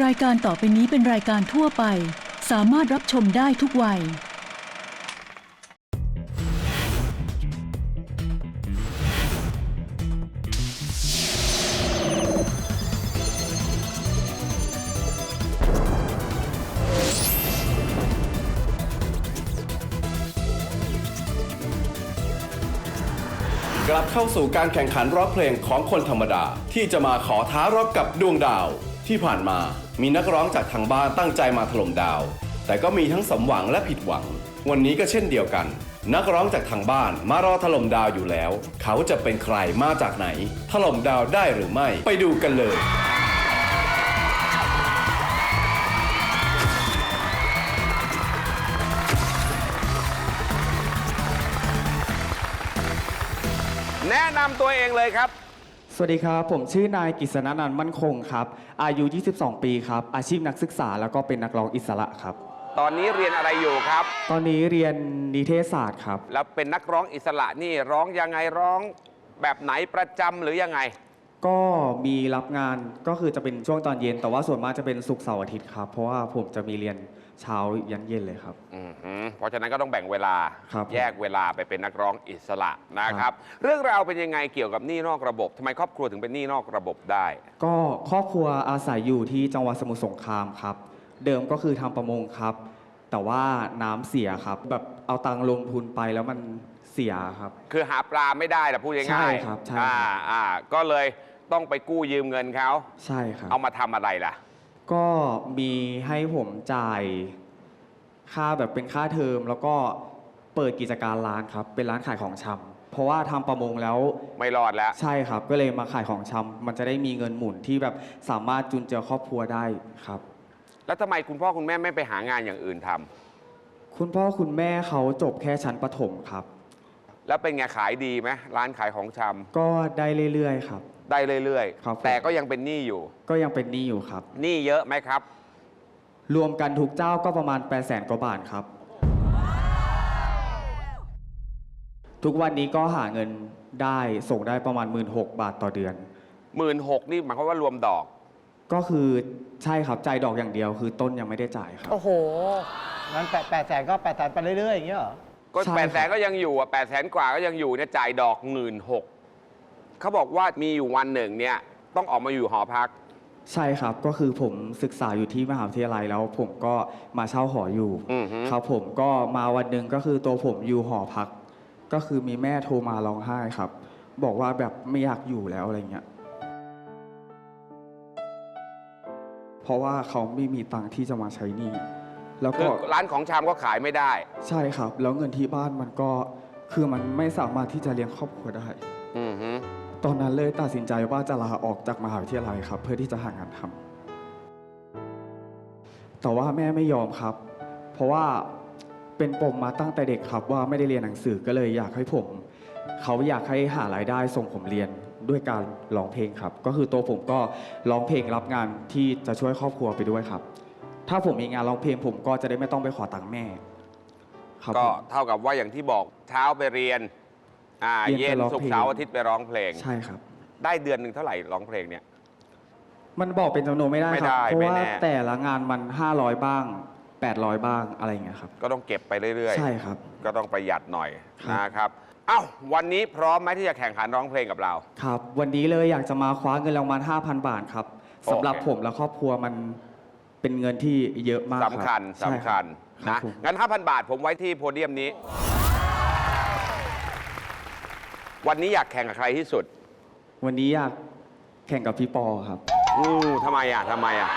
รายการต่อไปนี้เป็นรายการทั่วไป สามารถรับชมได้ทุกวัย กลับเข้าสู่การแข่งขันร้องเพลงของคนธรรมดา ที่จะมาขอท้ารบกับดวงดาว ที่ผ่านมามีนักร้องจากทางบ้านตั้งใจมาถล่มดาว แต่ก็มีทั้งสมหวังและผิดหวัง วันนี้ก็เช่นเดียวกัน นักร้องจากทางบ้านมารอถล่มดาวอยู่แล้ว เขาจะเป็นใครมาจากไหน ถล่มดาวได้หรือไม่ ไปดูกันเลย แนะนำตัวเองเลยครับ สวัสดีครับ ผมชื่อนายกฤษณนันท์มั่นคงครับ อายุ 22 ปีครับ อาชีพนักศึกษาแล้วก็เป็นนักร้องอิสระครับ ตอนนี้เรียนอะไรอยู่ครับ ตอนนี้เรียนนิเทศศาสตร์ครับ แล้วเป็นนักร้องอิสระนี่ร้องยังไงร้องแบบไหนประจำหรือยังไง ก็มีรับงานก็คือจะเป็นช่วงตอนเย็น แต่ว่าส่วนมากจะเป็นศุกร์เสาร์อาทิตย์ครับ เพราะว่าผมจะมีเรียน เช้ายันเย็นเลยครับ อือหือเพราะฉะนั้นก็ต้องแบ่งเวลาครับแยกเวลาไปเป็นนักร้องอิสระนะคครัรับบเรื่องราวเป็นยังไงเกี่ยวกับหนี้นอกระบบทำไมครอบครัวถึงเป็นหนี้นอกระบบได้ ก็ครอบครัวอาศัยอยู่ที่จังหวัดสมุทรสงครามครับ เดิมก็คือทำประมงครับ แต่ว่าน้ำเสียครับ แบบเอาตังค์ลงทุนไปแล้วมันเสียครับ คือหาปลาไม่ได้แหละพูดง่ายๆใช่ครับใช่ครับ อ่าอ่าก็เลยต้องไปกู้ยืมเงินเขาใช่ครับ เอามาทำอะไรล่ะ ก็มีให้ผมจ่ายค่าแบบเป็นค่าเทอม แล้วก็เปิดกิจการร้านครับ เป็นร้านขายของชำเพราะว่าทำประมงแล้วไม่รอดแล้ว ใช่ครับ ก็เลยมาขายของชำมันจะได้มีเงินหมุนที่แบบสามารถจุนเจือครอบครัวได้ครับ แล้วทำไมคุณพ่อคุณแม่ไม่ไปหางานอย่างอื่นทำคุณพ่อคุณแม่เขาจบแค่ชั้นประถมครับ แล้วเป็นไงขายดีไหมร้านขายของชำก็ได้เรื่อยๆครับ ได้เรื่อยครับผมแต่ก็ยังเป็นหนี้อยู่ก็ยังเป็นหนี้อยู่ครับ หนี้เยอะไหมครับ รวมกันทุกเจ้าก็ประมาณ 8 0 0แสนกว่าบาทครับ ทุกวันนี้ก็หาเงินได้ส่งได้ประมาณ 1 6ื่นบาทต่อเดือน หมื่นหกนี่หมายความว่ารวมดอก ก็คือใช่ครับจ่ายดอกอย่างเดียว คือต้นยังไม่ได้จ่ายครับ โอ้โห งั้นแปดแปดแสนก็แปดแสนไปเรื่อยๆอย่างเงี้ยเหรอ ก็ใช่แปดคแสรันบก็ยังอยู่อะแปดแสนกว่าก็ยังอยู่เนี่ยจ่ายดอกหมื่นหกเขาบอกว่ามีอยู่วันหนึ่งเนี่ยต้องออกมาอยู่หอพัก ใช่ครับก็คือผมศึกษาอยู่ที่มหาวิทยาลัยแล้ว ผมก็มาเช่าหออยู่อือฮึ ครับ ผมก็มาวันหนึ่งก็คือตัวผมอยู่หอพัก ก็คือมีแม่โทรมาร้องไห้ครับ บอกว่าแบบไม่อยากอยู่แล้วอะไรเงี้ยเพราะว่าเขาไม่มีตังค์ที่จะมาใช้หนี้ แล้วคืก็อร้านของชำก็ขายไม่ได้ ใช่ครับ แล้วเงินที่บ้านมันก็คือมันไม่สามารถที่จะเลี้ยงครอบครัวได้ อือฮึตอนนั้นเลยตัดสินใจว่าจะลาออกจากมหาวิทยาลัยครับ เพื่อที่จะหางานทำแต่ว่าแม่ไม่ยอมครับ เพราะว่าเป็นปมมาตั้งแต่เด็กครับ ว่าไม่ได้เรียนหนังสือก็เลยอยากให้ผม เขาอยากให้หารายได้ส่งผมเรียนด้วยการร้องเพลงครับ ก็คือตัวผมก็ร้องเพลงรับงานที่จะช่วยครอบครัวไปด้วยครับ ถ้าผมมีงานร้องเพลงผมก็จะได้ไม่ต้องไปขอตังค์แม่ ครับก็ผม เท่ากับว่าอย่างที่บอกเช้าไปเรียนอ่าเรีเย็ยนนไปร้องศุกเพลร์งเสาร์อาทิตย์ไปร้องเพลง ใช่ครับ ได้เดือนหนึ่งเท่าไหร่ร้องเพลงเนี่ย มันบอกเป็นจำนวนไม่ได้ไม่ครับได้เพราะไม่ว่าแน่ แต่ละงานมัน 500 บ้าง 800 บ้างอะไรอย่างเงี้ยครับ ก็ต้องเก็บไปเรื่อยใช่ครับ ๆ ก็ต้องประหยัดหน่อยครับ นะครับเอ้าวันนี้พร้อมไหมที่จะแข่งขันร้องเพลงกับเรา ครับ วันนี้เลยอยากจะมาคว้าเงินรางวัล5,000 บาทครับโอเค สำหรับผมและครอบครัวมัน เป็นเงินที่เยอะมากสำคัญรับสำคัญใช่นะครับผมงั้น 5,000 บาทผมไว้ที่โพเดียมนี้ วันนี้อยากแข่งกับใครที่สุดวันนี้อยากแข่งกับพี่ปอครับ อือทำไมอะทำไมอะ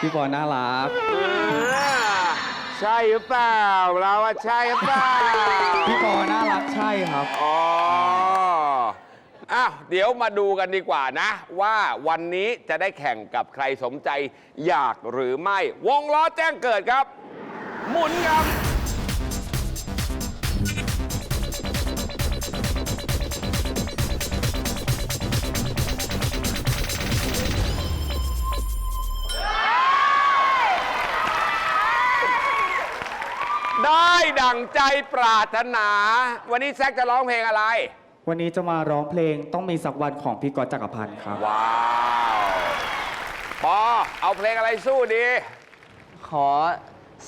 พี่ปอน่ารัก อ่าใช่หรือเปล่า เราอะใช่หรือเปล่าพี่ปอน่ารักใช่ครับ อ๋ออ้าวเดี๋ยวมาดูกันดีกว่านะ ว่าวันนี้จะได้แข่งกับใครสมใจอยากหรือไม่ วงล้อแจ้งเกิดครับ หมุนครับ ได้ดั่งใจปรารถนา วันนี้แซกจะร้องเพลงอะไร วันนี้จะมาร้องเพลงต้องมีสักวันของพี่กอตจักรพันธ์ครับ ว้าวปอเอาเพลงอะไรสู้ดี ขอ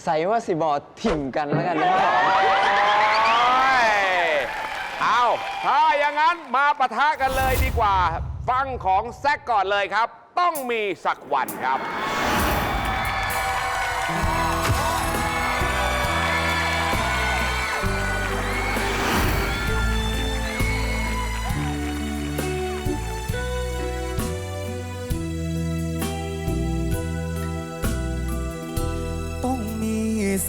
ใส่ว่าสิบอถิ่มกันแล้วกันนะโอ้ยเอาถ้าอย่างนั้นมาปะทะกันเลยดีกว่า ฟังของแซกก่อนเลยครับ ต้องมีสักวันครับ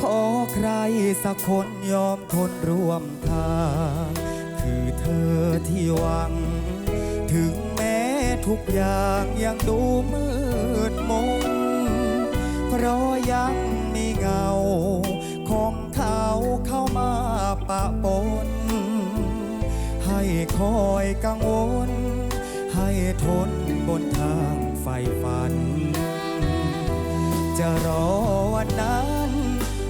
ขอใครสักคนยอมทนร่วมทาง คือเธอที่หวัง ถึงแม้ทุกอย่างยังดูมืดมนเพราะยังมีเงา ของเขาเข้ามาปะปน ให้คอยกังวล ให้ทนบนทางไฟฝัน จะรอ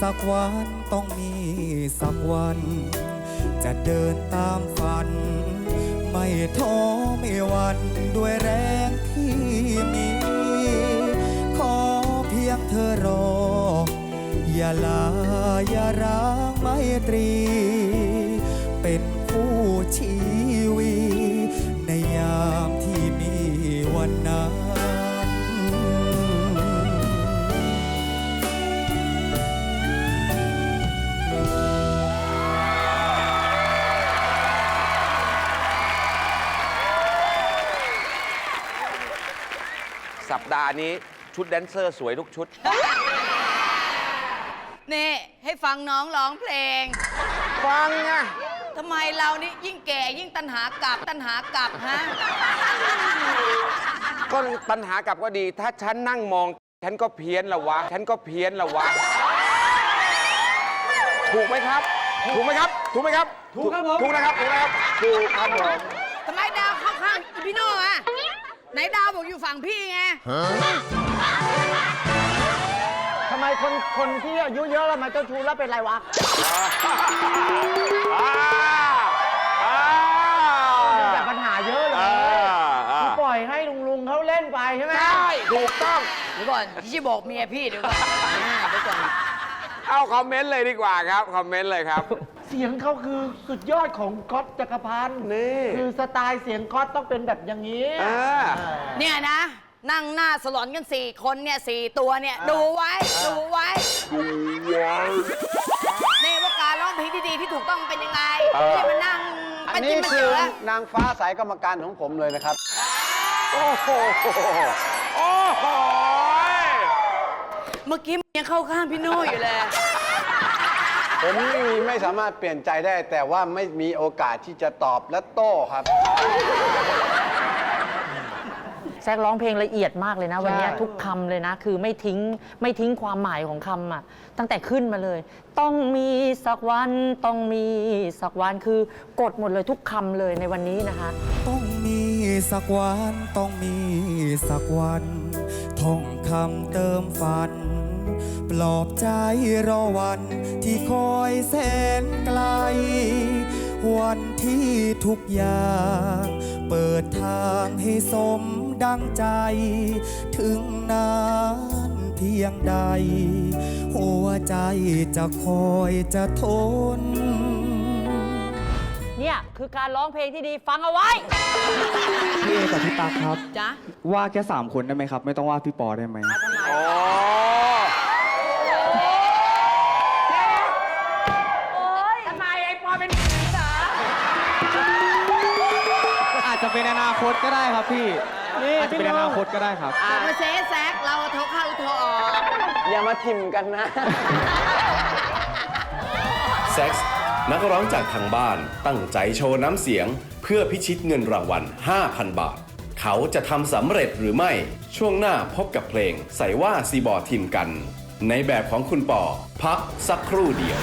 สักวันต้องมีสักวัน จะเดินตามฝัน ไม่ท้อไม่หวันด้วยแรงที่มี ขอเพียงเธอรอ อย่าลาอย่าร้างไม่ตรี เป็นคู่ชีวีในยาม สัปดาห์นี้ชุดแดนเซอร์สวยทุกชุด นี่ให้ฟังน้องร้องเพลง ฟังไงทำไมเรานี่ยิ่งแก่ยิ่งตันหากลับตันหากลับฮะ ก็ปัญหากลับก็ดี ถ้าฉันนั่งมอง ฉันก็เพี้ยนละวะ ฉันก็เพี้ยนละวะ ถูกไหมครับ ถูกไหมครับ ถูกไหมครับ ถูกครับผม ถูกนะครับ ถูกนะครับ ถูกครับผม ทำไมดาวเข้าข้างอีพี่โน่อะ ไหนดาวบอกอยู่ฝั่งพี่ไง ทำไมคนคนที่อายุเยอะแล้วมาเจ้าชู้แล้วเป็นไรวะอ่าอ่ามีแต่ปัญหาเยอะเลยอ่าอ่าคือปล่อยให้ลุงลุงๆเขาเล่นไปใช่ไหม ใช่ถูกต้อง เดี๋ยวก่อนพี่จะบอกเมียพี่เดี๋ยวก่อนอ่าเดี๋ยวก่อน เอาคอมเมนต์เลยดีกว่าครับ คอมเมนต์เลยครับเสียงเขาคือสุดยอดของก๊อตจักรพันธ์นี่คือสไตล์เสียงก๊อตต้องเป็นแบบอย่างนี้อ่า เออ เนี่ยนะ นั่งหน้าสลอนกันสี่คนเนี่ยสี่ตัวเนี่ย ดูไว้ ดูไว้ ดูไว้นี่ว่าการร้องเพลงที่ดีที่ถูกต้องเป็นยังไงที่มานั่งอัเป็นนจรินี้งมันคืเจออนางฟ้าสายกรรมการของผมเลยนะครับ โอ้โห โอ้โห เมื่อกี้มันยังเข้าข้างพี่โน่อยู่เลย ผมนี่ไม่สามารถเปลี่ยนใจได้ แต่ว่าไม่มีโอกาสที่จะตอบและโต้ครับ แซกร้องเพลงละเอียดมากเลยนะ วันเนี้ยใช่ ทุกคำเลยนะ คือไม่ทิ้งไม่ทิ้งความหมายของคำอะ ตั้งแต่ขึ้นมาเลย ต้องมีสักวันต้องมีสักวันคือกดหมดเลยทุกคำเลยในวันนี้นะคะ ต้องมีสักวัน ต้องมีสักวัน ท่องคำเติมฝัน ปลอบใจรอวันที่คอยแสนไกล วันที่ทุกอย่าง เปิดทางให้สมดังใจ ถึงนานเพียงใด หัวใจจะคอยจะทน เนี่ยคือการร้องเพลงที่ดีฟังเอาไว้ พี่เอกับพี่ตั๊กครับ จ๊ะ ว่าแค่3คนได้ไหมครับ ไม่ต้องว่าพี่ปอได้ไหมโอ้ จจะเป็นอนาคตก็ได้ครับพี่อาจจะเป็นอนาคตก็ได้ครับ อย่ามาเซแซกเราโทรเข้าโทรออกอย่ามาถิ่มกันนะเซ็กซ์นักร้องจากทางบ้านตั้งใจโชว์น้ำเสียง เพื่อพิชิตเงินรางวัล 5,000 บาท เขาจะทำสำเร็จหรือไม่ ช่วงหน้าพบกับเพลง ใส่ว่าซีบอร์ทีมกัน ในแบบของคุณปอพักสักครู่เดียว